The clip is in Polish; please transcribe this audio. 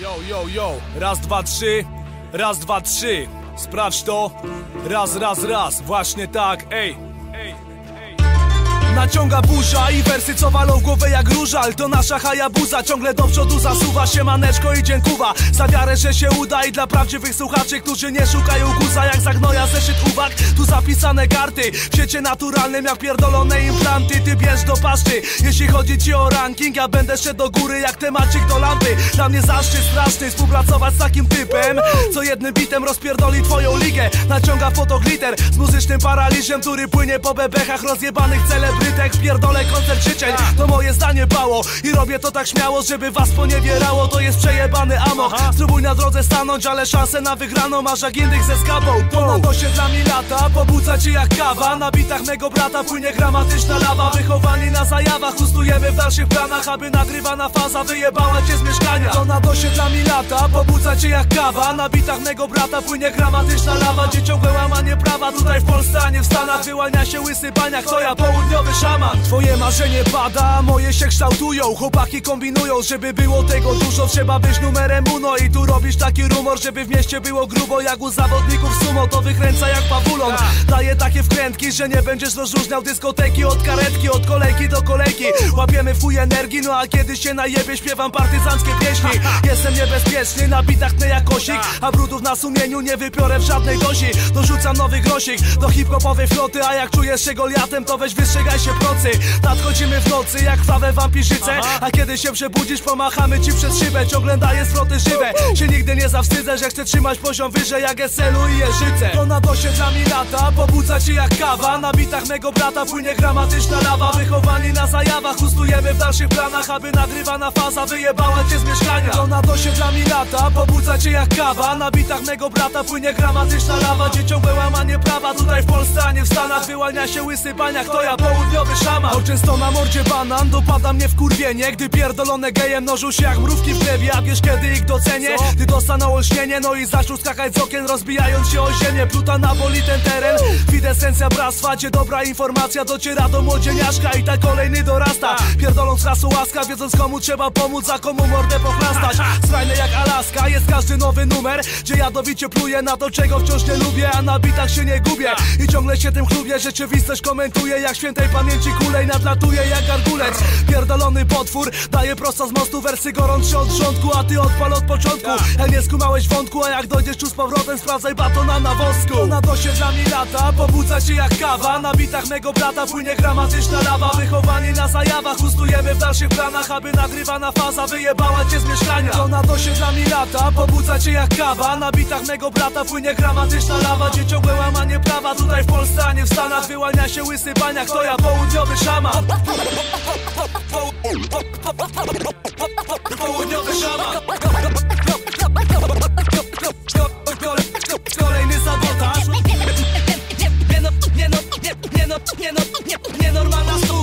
Yo, yo, yo, raz, dwa, trzy, raz, dwa, trzy, sprawdź to, raz, raz, raz, właśnie tak, ej. Naciąga burza i wersy co walą głowę jak różal To nasza hajabuza, ciągle do przodu zasuwa się maneczko i dziękuwa Za wiarę, że się uda. I dla prawdziwych słuchaczy Którzy nie szukają guza jak zagnoja zeszyt uwag. Tu zapisane karty, w świecie naturalnym jak pierdolone implanty. Ty bierz do paszczy, jeśli chodzi ci o ranking. Ja będę szedł do góry jak temacik do lampy. Dla mnie zaszczyt straszny współpracować z takim typem Co jednym bitem rozpierdoli twoją ligę. Naciąga fotogliter z muzycznym paraliżem Który płynie po bebechach rozjebanych celebrytek Pierdolę koncert życzeń, to moje zdanie bało. I robię to tak śmiało, żeby was poniewierało. To jest przejebany amok Spróbuj na drodze stanąć, ale szansę na wygraną Masz jak innych ze skabą. Ponad osiedlami lata, pobudza cię jak kawa. Na bitach mego brata płynie gramatyczna lawa. Wychowani na zajawach, ustujemy w dalszych planach Aby nagrywana faza wyjebała cię z mieszkania. Ponad osiedlami lata, pobudza cię jak kawa. Na bitach mego brata płynie gramatyczna lawa. Gdzie ciągłe prawa, tutaj w Polsce, a nie w Stanach. Wyłania się łysy baniak, to ja południowy szaman. Twoje marzenie pada, moje się kształtują. Chłopaki kombinują, żeby było tego dużo. Trzeba być numerem uno i tu robisz taki rumor Żeby w mieście było grubo jak u zawodników sumo. To wykręca jak pawulon Daje takie wkrętki, że nie będziesz rozróżniał dyskoteki Od karetki, od kolejki do kolejki. Łapiemy chuj energii, no a kiedy się najebie Śpiewam partyzanckie pieśni. Jestem niebezpieczny, na bitach tnę jak kosik A brudów na sumieniu nie wypiorę w żadnej dosi Dorzucam nowy do hip-hopowej floty A jak czujesz się goliatem, to weź wystrzegaj się procy. Nadchodzimy w nocy jak krwawe wampirzyce A kiedy się przebudzisz, pomachamy ci przez szybę. Ciągle daję zwroty żywe. Się nigdy nie zawstydzę, że chcę trzymać poziom wyżej Jak Eselu i Jeżyce To nad osiedlami lata, pobudza ci jak kawa. Na bitach mego brata płynie gramatyczna lawa. Wychowani na zajawach, ustujemy w dalszych planach Aby nagrywana faza wyjebała cię z mieszkania. To nad osiedlami lata, pobudza cię jak kawa. Na bitach mego brata płynie gramatyczna lawa. Gdzie ciągłe łamanie prawa, tutaj w Polsce, a nie w Stanach. Wyłania się łysy baniak, to ja południowy szaman często na mordzie banan, dopada mnie w kurwienie. Gdy pierdolone geje mnożą się jak mrówki w glebie A wiesz kiedy ich docenię? Gdy dostaną olśnienie, no i zaczną skakać z okien Rozbijając się o ziemię, pluta na boli ten teren. Kwintesencja bractwa, gdzie dobra informacja dociera do młodzieniaszka. I tak kolejny dorasta. Pierdoląc hasło łaska, wiedząc komu trzeba pomóc A komu mordę pochlastać. Skrajne jak Alaska, jest każdy nowy numer. Gdzie jadowicie pluję na to, czego wciąż nie lubię. A na bitach się nie gubię I ciągle się tym chlubię, rzeczywistość komentuję Jak świętej pamięci kulej nadlatuje jak gargulec. Pierdolony potwór, daje prosto z mostu Wersy gorące od rządku, a ty odpal od początku. Ja nie skumałeś wątku, a jak dojdziesz tu z powrotem Sprawdzaj batona na wosku. Nad osiedlami lata, pobudza się jak kawa. Na bitach mego brata płynie gramatyczna lawa. Wychowani na zajawach, ustujemy w dalszych planach Aby nagrywana faza wyjebała cię z mieszkania. To nad osiedlami lata, pobudza cię jak kawa. Na bitach mego brata płynie gramatyczna lawa. Gdzie ciągłe łamanie prawa tutaj w Polsce, a nie w Stanach Wyłania się łysy kto ja południowy szama Południowy szama Kolejny sabotaż nie, nie, nie, nie, nie,